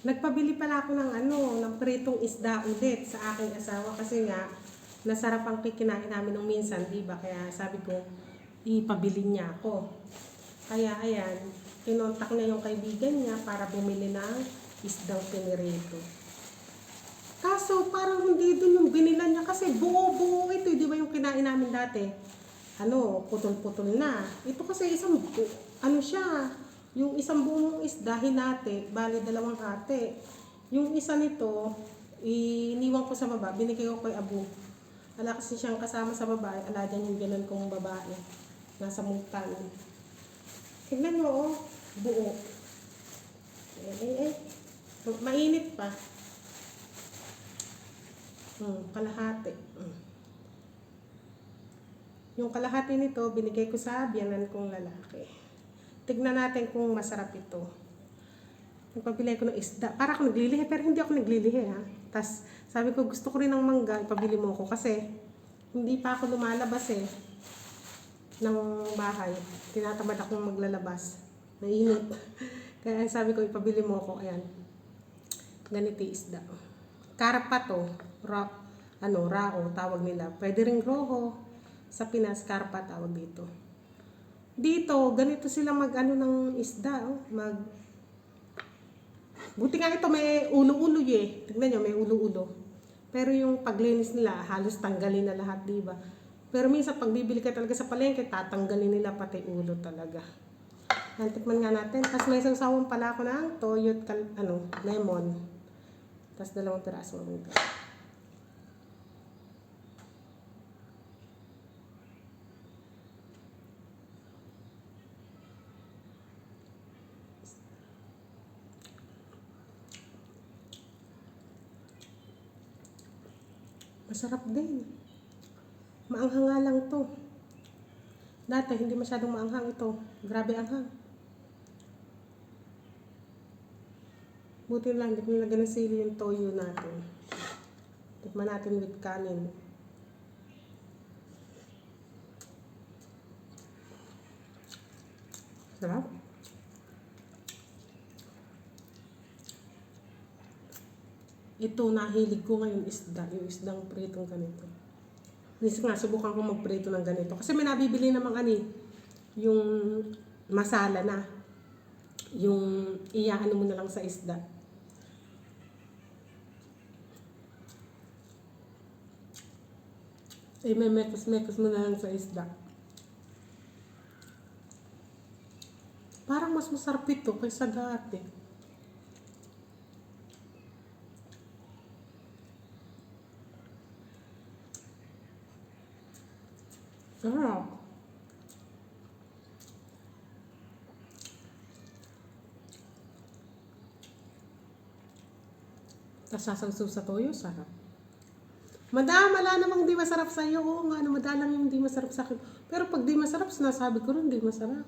Nagpabili pala ako ng ano, ng pritong isda ulit sa aking asawa kasi nga nasarap ang kikinain namin nung minsan, di ba? Kaya sabi ko, ipabili niya ako. Kaya ayan, kinontak niya yung kaibigan niya para bumili ng isdang pinirito. Kaso parang hindi dun yung binila niya kasi buo-buo ito, di ba yung kinain namin dati? Ano, putol-putol na. Ito kasi isang, ano siya, yung isang buong isda hinati, bali dalawang hati. Yung isa nito, iniwan ko sa baba, binigay ko kay Abu. Ala kasi siyang kasama sa babae, ala dyan yung ganun kong babae. Nasa multan. Tignan mo, oh, buo. Eh, eh, eh. Mainit pa. Hmm, kalahati. Hmm. Yung kalahati nito, binigay ko sa biyanan kong lalaki. Tignan natin kung masarap ito. Nagpabili ko ng isda. Para ako naglilihi, pero hindi ako naglilihi ha. Tapos sabi ko, gusto ko rin ng mangga, ipabili mo ko. Kasi hindi pa ako lumalabas eh ng bahay. Tinatamad akong maglalabas. Mainit. Kaya sabi ko, ipabili mo ko. Ayan. Ganito isda. Karpa to. Ra, ano, rao, tawag nila. Pwede ring roho. Sa Pinas, karpa tawag dito. Dito, ganito sila mag ano ng isda, oh, mag Buti nga ito may ulo-ulo eh. Tignan nyo, may ulo-ulo. Pero yung paglinis nila, halos tanggalin na lahat, di ba? Pero minsan, pag bibili ka talaga sa palengke, tatanggalin nila pati ulo talaga. Antikman nga natin. Tapos may sawsawan pala ako ng toyo, at kal- ano, lemon. Tapos dalawang piraso ng Masarap din. Maanghang nga lang to. Dati, hindi masyadong maanghang ito. Grabe anghang. Buti lang, hindi nilagyan ng sili yung toyo natin. Tikman natin with kanin. Sarap. Ito, nahilig ko ngayon isda. Yung isdang pritong ganito. Minsan nga, subukan ko magprito ng ganito. Kasi may nabibili namang ani, yung masala na. Yung iyaano mo na lang sa isda. Eh, may mekos-mekos mo na lang sa isda. Parang mas masarap ito kaysa dati. Sarap. Tapos sasangsaw sa toyo, sarap. Madam, wala namang di masarap sa iyo. Oo nga, ano, madalang yung di masarap sa akin. Pero pag di masarap, sinasabi ko rin di masarap.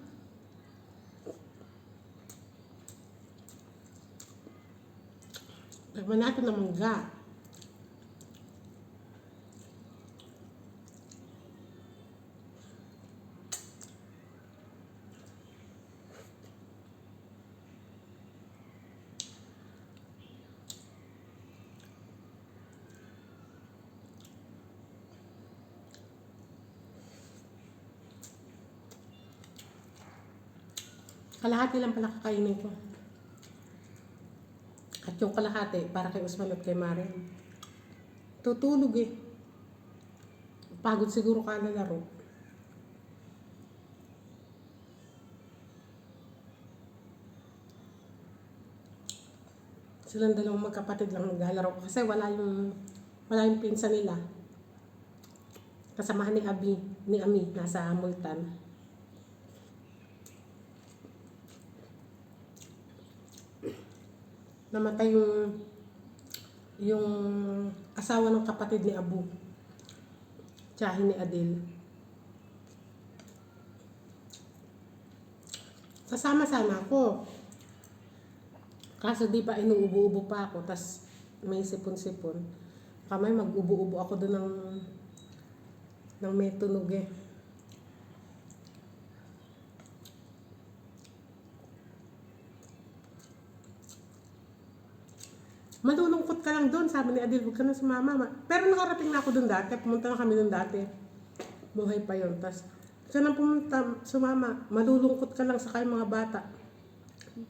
Lagman natin ng mangga. Kalahati lang pala kakainin ko. At yung kalahati, para kay Usman at kay Maren. Tutulog eh. Pagod siguro ka na laro. Silang dalawang magkapatid lang naglalaro kasi wala yung wala yung pinsan nila. Kasamahan ni Abi, ni Ami, nasa Multan. Namatay yung yung asawa ng kapatid ni Abu. Tsahin ni Adil. Kasama sana ako. Kaso di pa inuubo-ubo pa ako, tas may sipon-sipon. Kamay mag-ubo-ubo ako doon ng ng may tunog eh. Malulungkot ka lang doon, sabi ni Adil, huwag ka na sumama. Ma- Pero nakarating na ako doon dati, pumunta na kami doon dati. Buhay pa yun. Tapos, ka na pumunta, sumama, malulungkot ka lang sa kayong mga bata.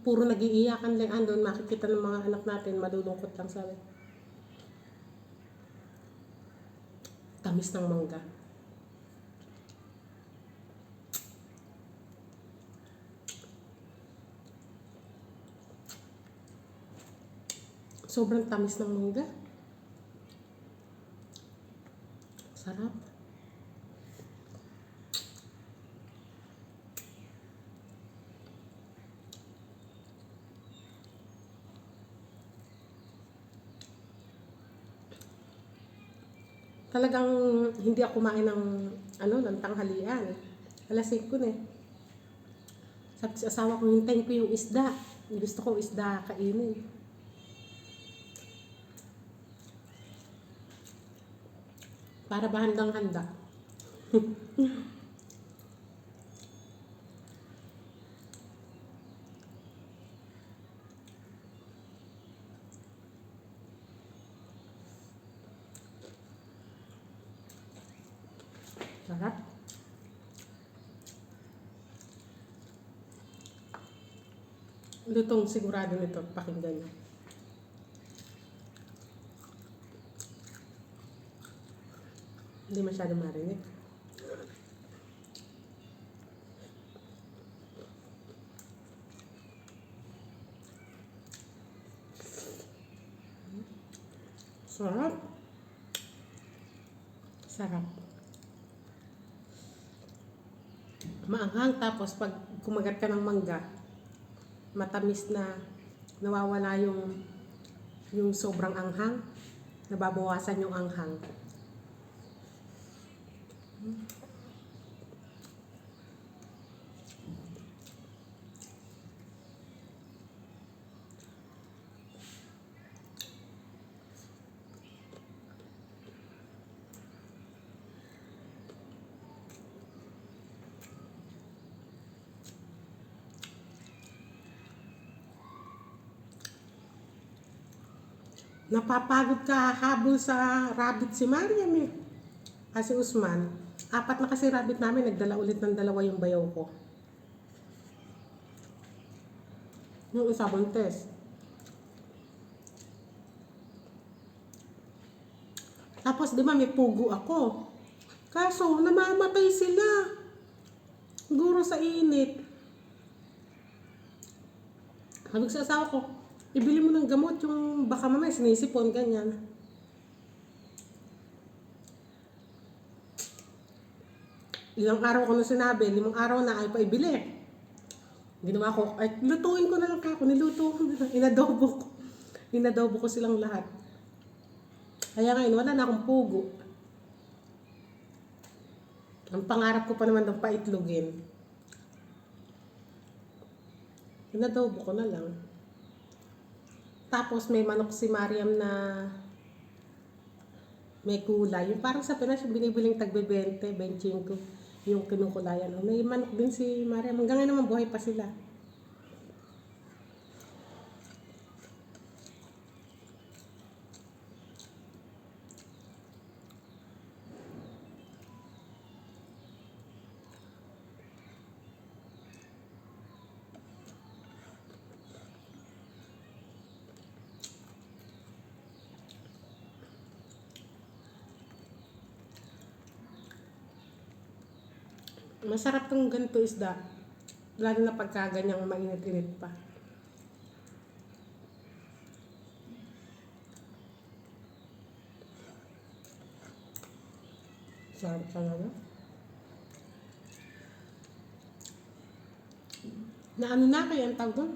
Puro nag-iiyakan lang andun, makikita ng mga anak natin, malulungkot lang sabi. Tamis ng mangga. Sobrang tamis ng mangga. Sarap. Talagang hindi ako kumain ng ano, ng tanghalian. Alas 5 na eh. Sabi sa asawa ko, hintayin ko yung isda. Gusto ko isda kainin. Para ba handang handa? Sarap. Lutong sigurado nito pakinggan niyo. Hindi masyado marinig. Sarap. Sarap. Maanghang tapos pag kumagat ka ng mangga, matamis na nawawala yung yung sobrang anghang, nababawasan yung anghang. Napapagod ka habol sa rabbit si Mariam eh. Kasi Usman, apat na kasi rabbit namin, nagdala ulit ng dalawa yung bayaw ko. Yung isa buntes. Tapos di ba may pugo ako. Kaso namamatay sila. Guro sa init. Sabi sa asawa ko, ibili mo ng gamot yung baka mamaya sinisipon, ganyan. Ilang araw ko na sinabi, limang araw na ay pa ibili. Ginawa ko, ay lutuin ko na lang kako, niluto ko na lang, inadobo ko. Inadobo ko silang lahat. Kaya ngayon, wala na akong pugo. Ang pangarap ko pa naman ng paitlogin. Inadobo ko na lang. Tapos may manok si Mariam na may kulay. Yung parang sa Pinas, yung binibiling tagbe 20, 25 yung kinukulayan. May manok din si Mariam. Hanggang ngayon naman buhay pa sila. Masarap tong ganito isda. Lalo na pagka ganyang mainit-init pa. Sarap talaga. Na ano na kaya ang tawag?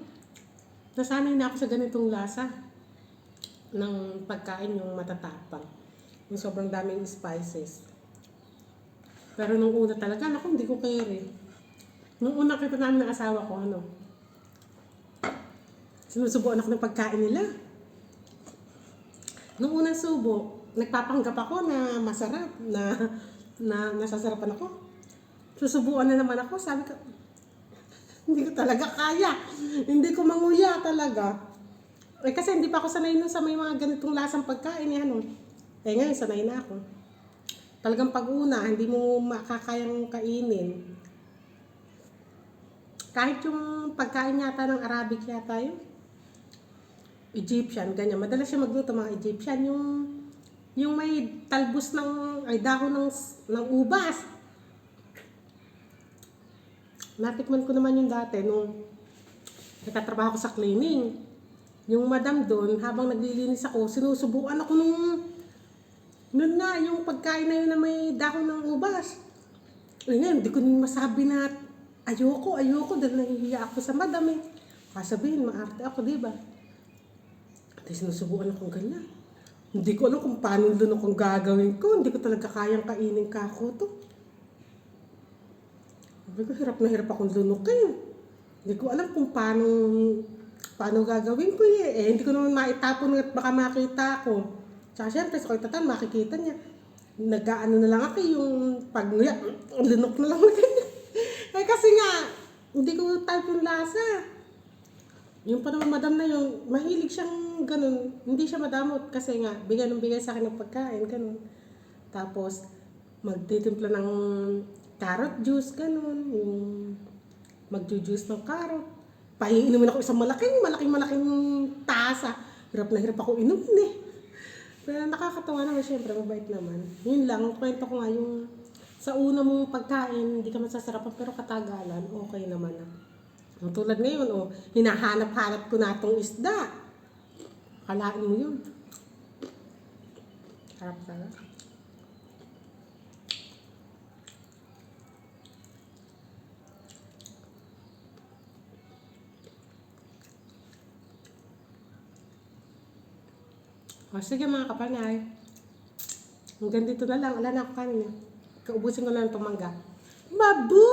Nasanay na ako sa ganitong lasa ng pagkain yung matatapang. Yung sobrang daming spices. Pero nung una talaga, naku, hindi ko carry. Nung una kita namin ng asawa ko, ano, sinusubuan ako ng pagkain nila. Nung unang subo, nagpapanggap ako na masarap, na, na nasasarapan ako. Susubuan na naman ako, sabi ko, hindi ko talaga kaya. Hindi ko manguya talaga. Eh kasi hindi pa ako sanay nun sa may mga ganitong lasang pagkain eh ano. Eh ngayon sanay na ako. Talagang pag una, hindi mo makakayang kainin. Kahit yung pagkain yata ng Arabic yata yun. Egyptian, ganyan. Madalas siya magluto mga Egyptian. Yung, yung may talbos ng, ay dahon ng, ng ubas. Natikman ko naman yung dati nung nagtatrabaho ko sa cleaning. Yung madam doon, habang naglilinis ako, sinusubukan ako nung nun na, yung pagkain na yun na may dahon ng ubas. Ay ngayon, hindi ko masabi na ayoko, ayoko dahil nahihiya ako sa madam eh. Kasabihin, maarte ako, di ba? At sinusubukan akong ganyan. Hindi ko alam kung paano lunok ang gagawin ko. Hindi ko talaga kayang kainin kako to. Sabi ko, hirap na hirap akong lunukin. Hindi ko alam kung paano paano gagawin ko eh. eh hindi ko naman maitapon at baka makita ako. Tsaka syempre, sa koitatan, makikita niya. Nag-ano na lang ako yung pag lunok na lang na eh kasi nga, hindi ko type yung lasa. Yung pa naman madam na yun, mahilig siyang ganun. Hindi siya madamot kasi nga, bigay ng bigay sa akin ng pagkain, ganun. Tapos, magtitimpla ng carrot juice, ganun. Yung magju-juice ng carrot. Paiinumin ako isang malaking, malaking, malaking tasa. Hirap na hirap ako inumin eh. Pero nakakatawa naman, syempre, mabait naman. Yun lang, ang kwento ko nga, yung sa una mong pagkain, hindi ka masasarapan, pero katagalan, okay naman na. Ang tulad ngayon, oh, hinahanap-hanap ko na itong isda. Kalain mo yun. Harap talaga. O sige mga kapanay. Hanggang dito na lang. Wala na ako kanin. Kaubusin ko na lang itong mangga. Mabu!